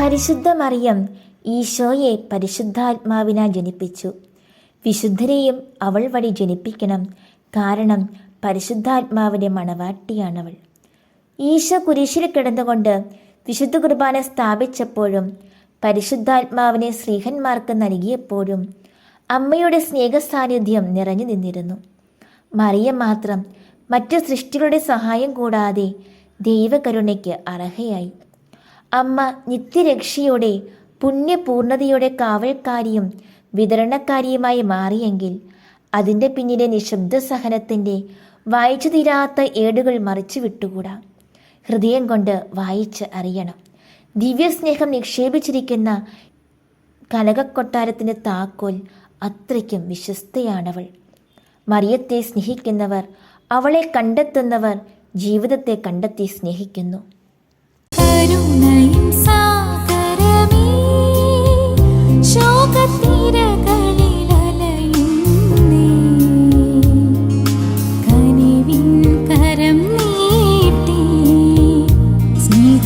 പരിശുദ്ധ മറിയം ഈശോയെ പരിശുദ്ധാത്മാവിനാൽ ജനിപ്പിച്ചു. വിശുദ്ധരെയും അവൾ വഴി ജനിപ്പിക്കണം. കാരണം പരിശുദ്ധാത്മാവിന്റെ മണവാട്ടിയാണവൾ. ഈശോ കുരിശിൽ കിടന്നുകൊണ്ട് വിശുദ്ധ കുർബാന സ്ഥാപിച്ചപ്പോഴും പരിശുദ്ധാത്മാവിനെ സ്ത്രീഹന്മാർക്ക് നൽകിയപ്പോഴും അമ്മയുടെ സ്നേഹസാന്നിധ്യം നിറഞ്ഞു നിന്നിരുന്നു. മറിയം മാത്രം മറ്റു സൃഷ്ടികളുടെ സഹായം കൂടാതെ ദൈവകരുണയ്ക്ക് അർഹയായി. അമ്മ നിത്യരക്ഷയോടെ പുണ്യപൂർണതയുടെ കാവൽക്കാരിയും വിതരണക്കാരിയുമായി മാറിയെങ്കിൽ അതിന്റെ പിന്നിലെ നിശബ്ദ സഹനത്തിന്റെ വായിച്ചു തീരാത്ത ഏടുകൾ മറിച്ചു വിട്ടുകൂടാ. ഹൃദയം കൊണ്ട് വായിച്ച് അറിയണം. ദിവ്യസ്നേഹം നിക്ഷേപിച്ചിരിക്കുന്ന കനകക്കൊട്ടാരത്തിന്റെ താക്കോൽ അത്രയ്ക്കും വിശ്വസ്തയാണവൾ. മറിയത്തെ സ്നേഹിക്കുന്നവർ അവളെ കണ്ടെത്തുന്നവർ ജീവിതത്തെ കണ്ടെത്തി സ്നേഹിക്കുന്നു.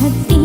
had seen